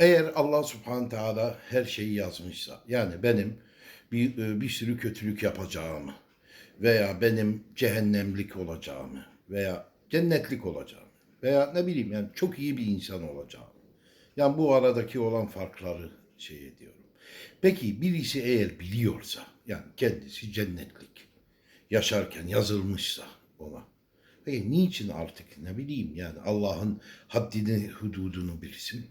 Eğer Allah subhanahu teala her şeyi yazmışsa, yani benim bir, e, bir sürü kötülük yapacağımı veya benim cehennemlik olacağımı veya cennetlik olacağımı veya ne bileyim yani çok iyi bir insan olacağımı. Yani bu aradaki olan farkları şey ediyorum. Peki birisi eğer biliyorsa, yani kendisi cennetlik, yaşarken yazılmışsa ona. Peki niçin artık ne bileyim yani Allah'ın haddini, hududunu bilsin?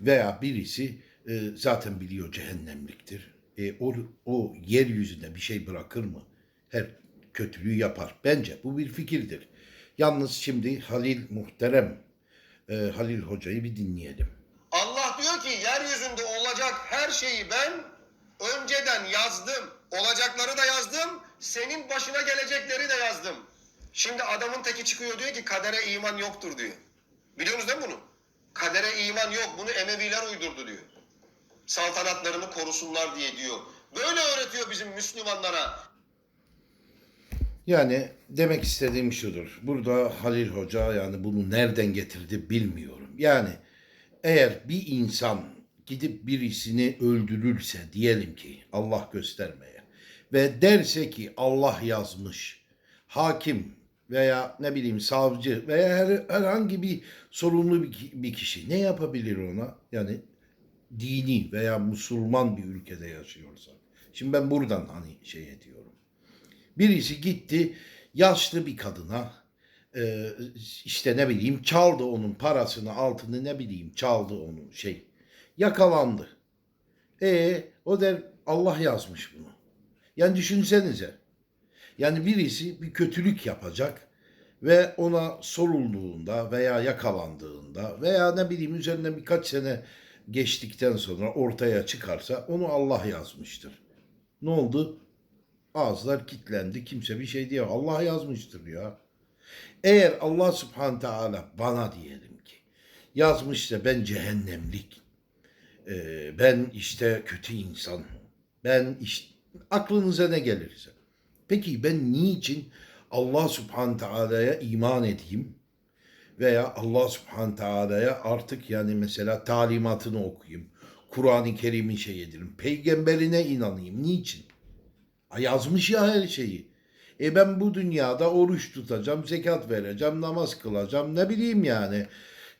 Veya birisi e, zaten biliyor cehennemliktir. E, o, o yeryüzünde bir şey bırakır mı? Her kötülüğü yapar. Bence bu bir fikirdir. Yalnız şimdi Halil muhterem e, Halil Hoca'yı bir dinleyelim. Allah diyor ki yeryüzünde olacak her şeyi ben önceden yazdım. Olacakları da yazdım. Senin başına gelecekleri de yazdım. Şimdi adamın teki çıkıyor diyor ki kadere iman yoktur diyor. Biliyorsunuz değil mi bunu? Kadere iman yok. Bunu Emeviler uydurdu diyor. Saltanatlarını korusunlar diye diyor. Böyle öğretiyor bizim Müslümanlara. Yani demek istediğim şudur. Burada Halil Hoca yani bunu nereden getirdi bilmiyorum. Yani eğer bir insan gidip birisini öldürürse diyelim ki Allah göstermeye ve derse ki Allah yazmış hakim veya ne bileyim savcı veya her, herhangi bir sorumlu bir, bir kişi ne yapabilir ona? Yani dini veya Müslüman bir ülkede yaşıyorsa. Şimdi ben buradan hani şey ediyorum. Birisi gitti yaşlı bir kadına e, işte ne bileyim çaldı onun parasını altını ne bileyim çaldı onun şey yakalandı. E o der Allah yazmış bunu. Yani düşünsenize. Yani birisi bir kötülük yapacak ve ona sorulduğunda veya yakalandığında veya ne bileyim üzerinden birkaç sene geçtikten sonra ortaya çıkarsa onu Allah yazmıştır. Ne oldu? Ağızlar kilitlendi. Kimse bir şey diyor. Allah yazmıştır ya. Eğer Allah subhanahu teala bana diyelim ki yazmışsa ben cehennemlik, e, ben işte kötü insan, ben işte aklınıza ne gelirse. Peki ben niçin Allah subhanahu teala'ya iman edeyim veya Allah subhanahu teala'ya artık yani mesela talimatını okuyayım, Kur'an-ı Kerim'i şey edelim, peygamberine inanayım. Niçin? Yazmış ya her şeyi. E ben bu dünyada oruç tutacağım, zekat vereceğim, namaz kılacağım, ne bileyim yani.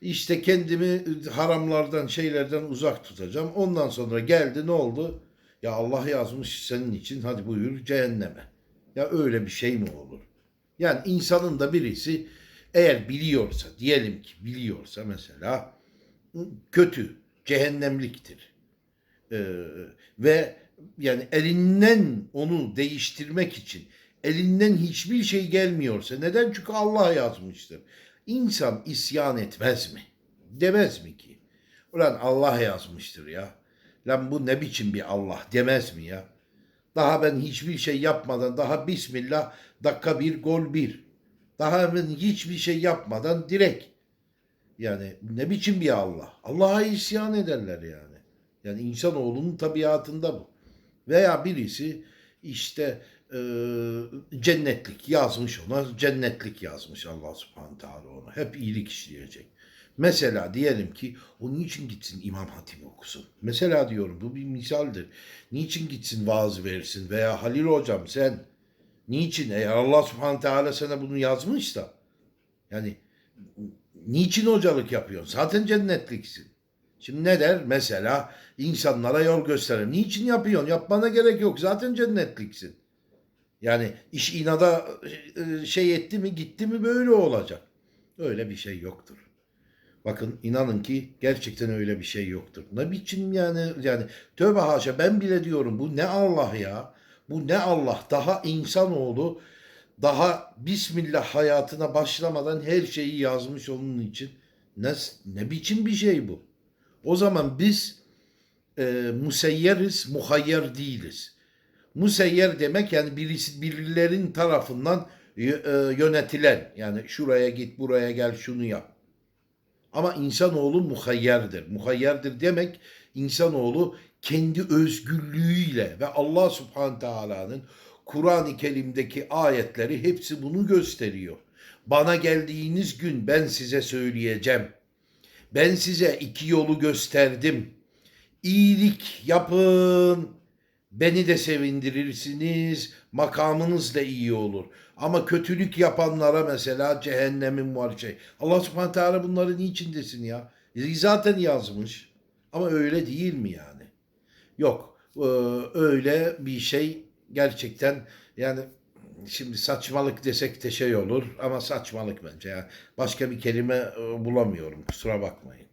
İşte kendimi haramlardan, şeylerden uzak tutacağım. Ondan sonra geldi ne oldu? Ya Allah yazmış senin için hadi buyur cehenneme. Ya öyle bir şey mi olur? Yani insanın da birisi eğer biliyorsa, diyelim ki biliyorsa mesela kötü, cehennemliktir. Ee, ve yani elinden onu değiştirmek için elinden hiçbir şey gelmiyorsa neden? Çünkü Allah yazmıştır. İnsan isyan etmez mi? Demez mi ki? Ulan Allah yazmıştır ya. Lan bu ne biçim bir Allah demez mi ya? Daha ben hiçbir şey yapmadan daha Bismillah dakika bir gol bir. Daha ben hiçbir şey yapmadan direkt. Yani ne biçim bir Allah? Allah'a isyan ederler yani. Yani insanoğlunun tabiatında bu. Veya birisi işte e, cennetlik yazmış ona, cennetlik yazmış Allah subhanahu teala ona. Hep iyilik işleyecek. Mesela diyelim ki o niçin gitsin İmam Hatip okusun? Mesela diyorum bu bir misaldir. Niçin gitsin vaaz versin veya Halil hocam sen niçin eğer Allah subhanahu teala sana bunu yazmışsa yani niçin hocalık yapıyorsun? Zaten cennetliksin. Şimdi ne der? Mesela insanlara yol gösterir. Niçin yapıyorsun? Yapmana gerek yok. Zaten cennetliksin. Yani iş inada e, şey etti mi gitti mi böyle olacak. Öyle bir şey yoktur. Bakın inanın ki gerçekten öyle bir şey yoktur. Ne biçim yani yani tövbe haşa ben bile diyorum bu ne Allah ya. Bu ne Allah daha insanoğlu daha Bismillah hayatına başlamadan her şeyi yazmış onun için. Ne, ne biçim bir şey bu? O zaman biz e, museyyeriz, muhayyer değiliz. Museyyer demek yani birisi birilerin tarafından e, yönetilen yani şuraya git buraya gel şunu yap. Ama insanoğlu muhayyerdir. Muhayyerdir demek insanoğlu kendi özgürlüğüyle ve Allah subhanahu teala'nın Kur'an-ı Kerim'deki ayetleri hepsi bunu gösteriyor. Bana geldiğiniz gün ben size söyleyeceğim. Ben size iki yolu gösterdim. İyilik yapın. Beni de sevindirirsiniz. Makamınız da iyi olur. Ama kötülük yapanlara mesela cehennemin var şey. Allah subhanahu teala bunları niçin desin ya? E, Zaten yazmış. Ama öyle değil mi yani? Yok. e, Öyle bir şey gerçekten yani şimdi saçmalık desek de şey olur ama saçmalık bence. Yani başka bir kelime e, bulamıyorum. Kusura bakmayın.